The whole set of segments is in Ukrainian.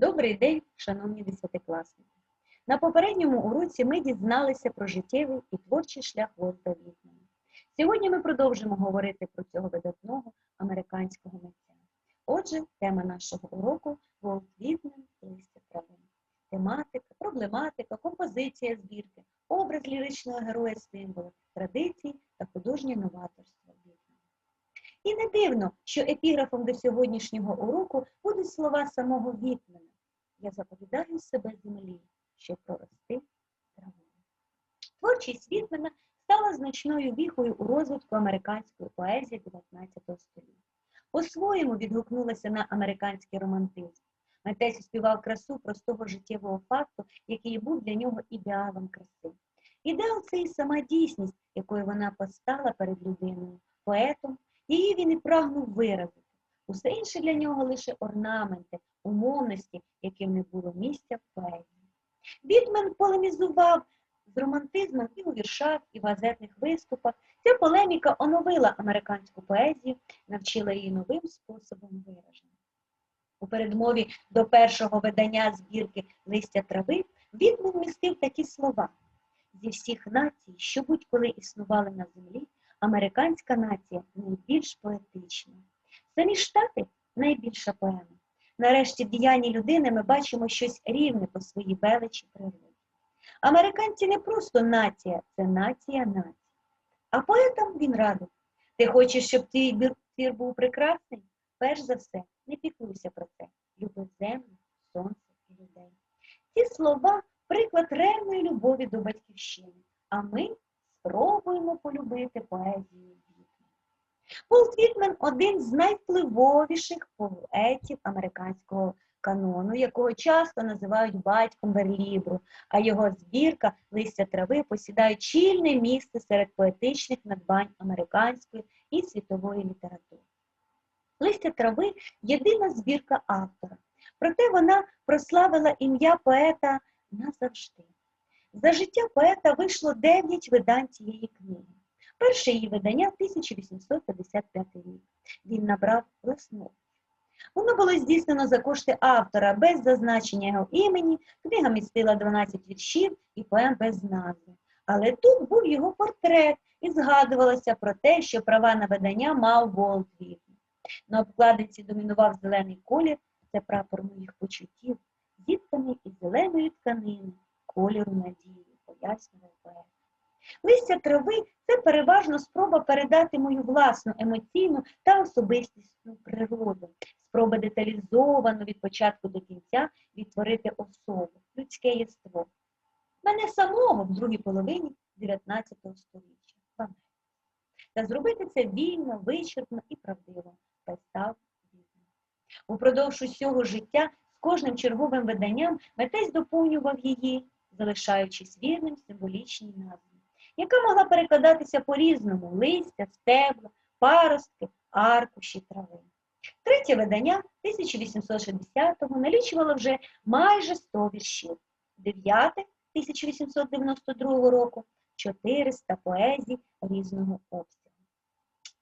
Добрий день, шановні десятикласники. На попередньому уроці ми дізналися про життєвий і творчий шлях Волта Вітмана. Сьогодні ми продовжимо говорити про цього видатного американського митця. Отже, тема нашого уроку Волт Вітмен листя трави. Тематика, проблематика, композиція збірки, образ ліричного героя символа, традиції та художнє новаторство Вітмана. І не дивно, що епіграфом до сьогоднішнього уроку будуть слова самого Вітмена. Я заповідаю себе землі, щоб прорости травою. Творчість Вітмена стала значною віхою у розвитку американської поезії 19 століття. По-своєму відгукнулася на американський романтизм. Митець співав красу простого життєвого факту, який був для нього ідеалом краси. Ідеал це і сама дійсність, якою вона постала перед людиною, поетом, її він і прагнув виразити. Усе інше для нього лише орнаменти, умовності, яким не було місця в поезії. Вітмен полемізував з романтизмом і у віршах, і в газетних виступах. Ця полеміка оновила американську поезію, навчила її новим способом вираження. У передмові до першого видання збірки листя трави Вітмен містив такі слова. Зі всіх націй, що будь-коли існували на землі, американська нація найбільш поетична. Самі штати найбільша поема. Нарешті в діянні людини ми бачимо щось рівне по своїй величі природі. Американці не просто нація, це нація націй. А поетам він радив. Ти хочеш, щоб твій твір був прекрасний? Перш за все, не піклуйся про це. Люби землю, сонце і людей. Ці слова приклад ревної любові до батьківщини, а ми спробуємо полюбити поезію Вітмена. Волт Вітмен один з найвпливовіших поетів американського канону, якого часто називають батьком верлібру, а його збірка листя трави посідає чільне місце серед поетичних надбань американської і світової літератури. Листя трави єдина збірка автора, проте вона прославила ім'я поета назавжди. За життя поета вийшло 9 видань цієї книги. Перше її видання 1855 рік. Він набрав власну. Воно було здійснено за кошти автора без зазначення його імені, книга містила 12 віршів і поем без назви. Але тут був його портрет і згадувалося про те, що права на видання мав Волт Вітмен. На обкладинці домінував зелений колір, це прапор моїх почуттів, зітканий із зеленої тканини, кольору надії, пояснював поет. Листя трави це переважно спроба передати мою власну емоційну та особистісну природу, спроба деталізовано від початку до кінця відтворити особу, людське єство. Мене самого в другій половині 19 століття. Та зробити це вільно, вичерпно і правдиво, писав Вітмен. Упродовж усього життя з кожним черговим виданням митець доповнював її, залишаючись вірним символічній назві яка могла перекладатися по-різному листя, стебла, паростки, аркуші, трави. Третє видання 1860-го налічувало вже майже 100 віршів, дев'яте 1892 року 400 поезій різного обсягу.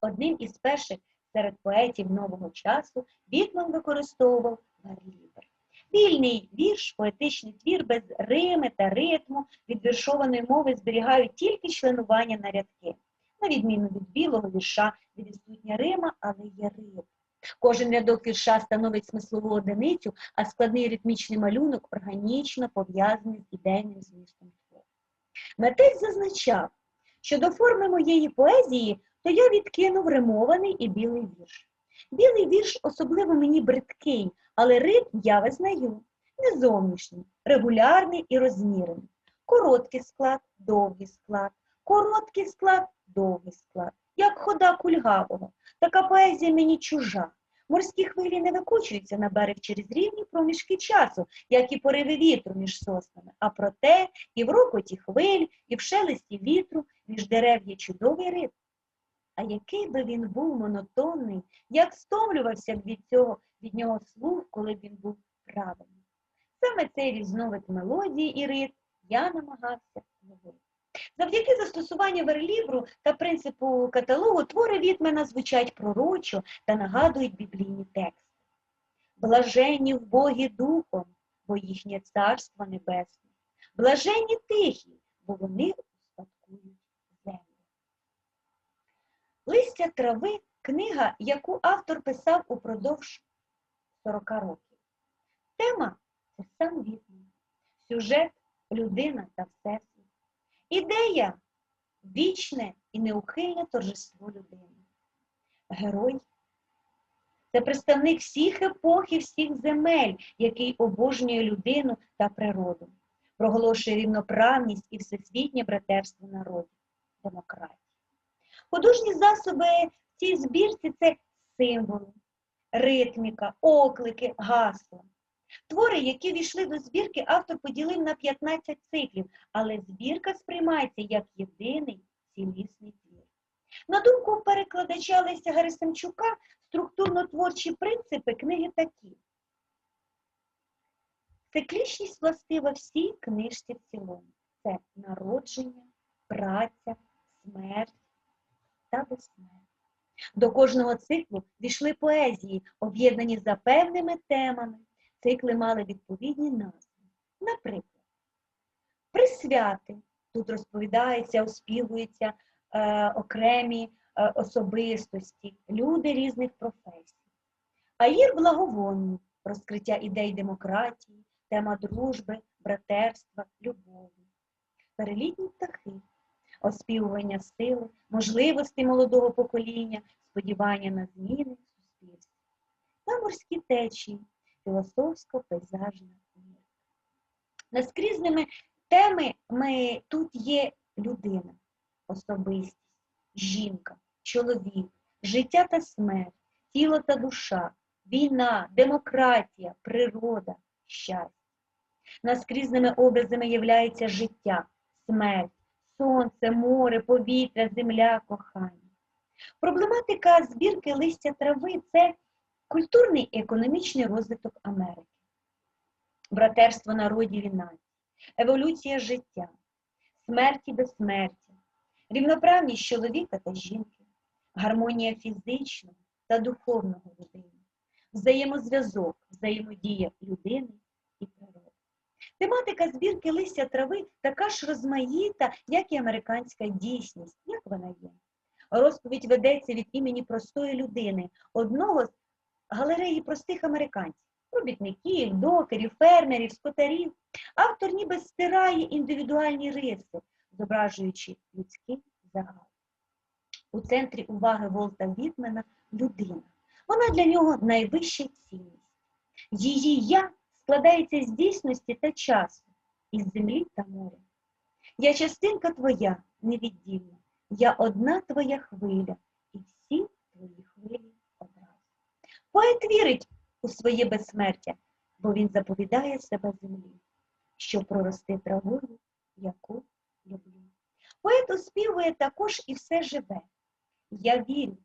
Одним із перших серед поетів нового часу Вітман використовував варлібер. Вільний вірш, поетичний твір без рими та ритму від віршованої мови зберігають тільки членування на рядки, на відміну від білого вірша, де відсутня рима, але є ритм. Кожен рядок вірша становить смислову одиницю, а складний ритмічний малюнок органічно пов'язаний з ідейним змістом твору. Митець зазначав, що до форми моєї поезії то я відкинув римований і білий вірш. Білий вірш особливо мені бридкий, але ритм я визнаю. Не зовнішній, регулярний і розмірений. Короткий склад, довгий склад, короткий склад, довгий склад. Як хода кульгавого. Така поезія мені чужа. Морські хвилі не викочуються на берег через рівні проміжки часу, як і пориви вітру між соснами. А проте і в рокоті хвиль, і в шелесті вітру між дерев є чудовий ритм. А який би він був монотонний, як стомлювався б від цього від нього слух, коли б він був правильний. Саме цей різновид мелодії і ритм я намагався ловити. Завдяки застосуванню верлібру та принципу каталогу твори Вітмена звучать пророчо та нагадують біблійні тексти. Блаженні в Богі духом, бо їхнє царство небесне. Блаженні тихі, бо вони успадкують землю. Листя трави книга, яку автор писав упродовж 40 років. Тема це сам Вітмен, сюжет людина та всесвіт. Ідея вічне і неухильне торжество людини. Герой це представник всіх епох і всіх земель, який обожнює людину та природу, проголошує рівноправність і всесвітнє братерство народів, демократію. Художні засоби в цій збірці це символи, ритміка, оклики, гасла. Твори, які війшли до збірки, автор поділив на 15 циклів, але збірка сприймається як єдиний цілісний твір. На думку перекладача Леся Герасимчука, структурно-творчі принципи книги такі. Циклічність властива всій книжці в цілому. Це народження, праця, смерть та безсмертя. До кожного циклу дійшли поезії, об'єднані за певними темами. Цикли мали відповідні назви. Наприклад, присвяти. Тут розповідається, оспівуються е, окремі е, особистості, люди різних професій. Аїр благовонний розкриття ідей демократії, тема дружби, братерства, любові. Перелітні птахи, оспівування сили, можливості молодого покоління, сподівання на зміни суспільстві. Та морські течії, філософсько-пейзажна мір. Наскрізними темами тут є людина, особистість, жінка, чоловік, життя та смерть, тіло та душа, війна, демократія, природа, щастя. Наскрізними образами являється життя, смерть, сонце, море, повітря, земля, кохання. Проблематика збірки листя трави це культурний і економічний розвиток Америки, братерство народів і націй, еволюція життя, смерть і безсмертя, рівноправність чоловіка та жінки, гармонія фізичного та духовного людини, взаємозв'язок, взаємодія людини. Тематика збірки листя трави така ж розмаїта, як і американська дійсність, як вона є. Розповідь ведеться від імені простої людини, одного з галереї простих американців, робітників, докерів, фермерів, скотарів. Автор ніби стирає індивідуальні риси, зображуючи людський загал. У центрі уваги Волта Вітмена людина. Вона для нього найвища цінність. Її я складається з дійсності та часу, із землі та моря. Я частинка твоя невіддільна, я одна твоя хвиля, і всі твої хвилі одразу. Поет вірить у своє безсмертя, бо він заповідає себе землі, що прорости травою, яку люблю. Поет оспівує також і все живе. Я вірю,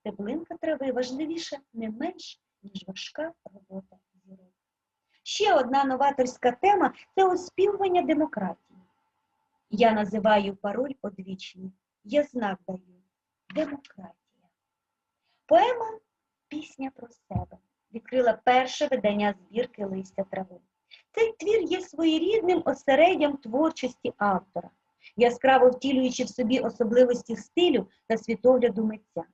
стеблинка трави важливіша не менш, ніж важка робота. Ще одна новаторська тема це оспівування демократії. Я називаю пароль одвічний. Я знак даю демократія. Поема Пісня про себе відкрила перше видання збірки листя трави. Цей твір є своєрідним осереддям творчості автора, яскраво втілюючи в собі особливості стилю та світогляду митця.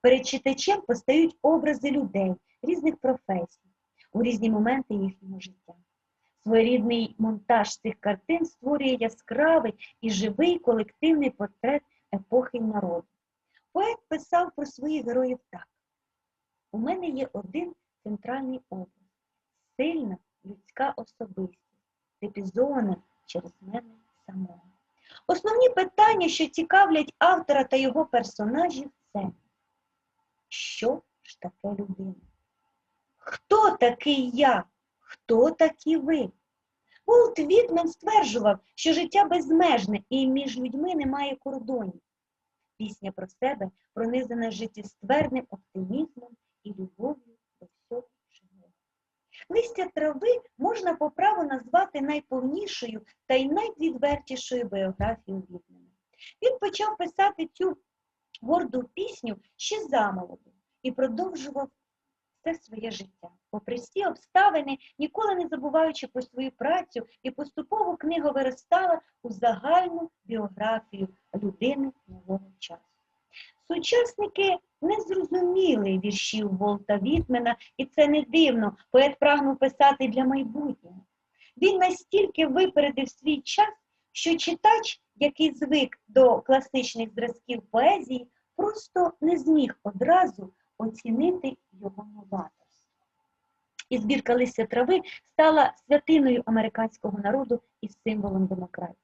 Перед читачем постають образи людей різних професій у різні моменти їхнього життя. Своєрідний монтаж цих картин створює яскравий і живий колективний портрет епохи народу. Поет писав про своїх героїв так. У мене є один центральний образ, сильна людська особистість, типізована через мене самого. Основні питання, що цікавлять автора та його персонажів, це що ж таке людина? Хто такий я? Хто такі ви? Волт Вітмен стверджував, що життя безмежне і між людьми немає кордонів. Пісня про себе пронизана життєстверним оптимізмом і любов'ю до всього живого. Листя трави можна по праву назвати найповнішою та й найвідвертішою біографією Вітмена. Він почав писати цю горду пісню ще замолоду і продовжував все своє життя. Попри всі обставини, ніколи не забуваючи про свою працю, і поступово книга виростала у загальну біографію людини нового часу. Сучасники не зрозуміли віршів Волта Вітмена, і це не дивно, поет прагнув писати для майбутнього. Він настільки випередив свій час, що читач, який звик до класичних зразків поезії, просто не зміг одразу оцінити його новаторство. І збірка листя трави стала святиною американського народу і символом демократії.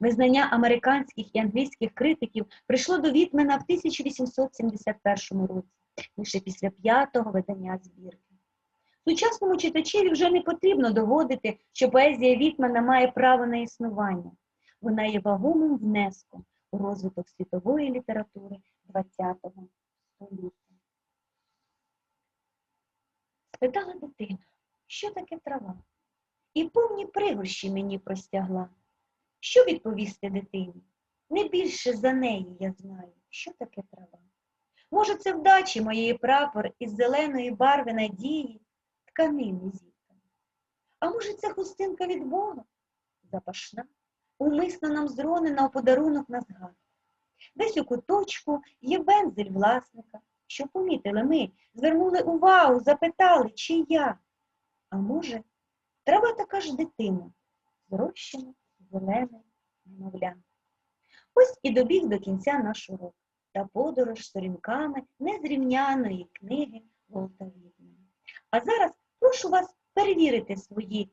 Визнання американських і англійських критиків прийшло до Вітмена в 1871 році, лише після п'ятого видання збірки. Сучасному читачеві вже не потрібно доводити, що поезія Вітмена має право на існування. Вона є вагомим внеском у розвиток світової літератури ХХ століття. Спитала дитина, що таке трава? І повні пригорщі мені простягла. Що відповісти дитині? Не більше за неї я знаю, що таке трава. Може, це вдачі моєї прапор із зеленої барви надії, тканини зіткані. А може, це хустинка від Бога? Запашна, умисно нам зронена у подарунок на згадку. Десь у куточку є вензель власника, що помітили ми, звернули увагу, запитали, чи я. А може, трава така ж дитина, зрощена, зелена, немовля. Ось і добіг до кінця наш урок та подорож сторінками незрівняної книги Волта Вітмена. А зараз прошу вас перевірити свої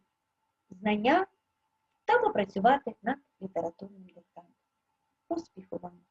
знання та попрацювати над літературним диктантом. Успіху вам!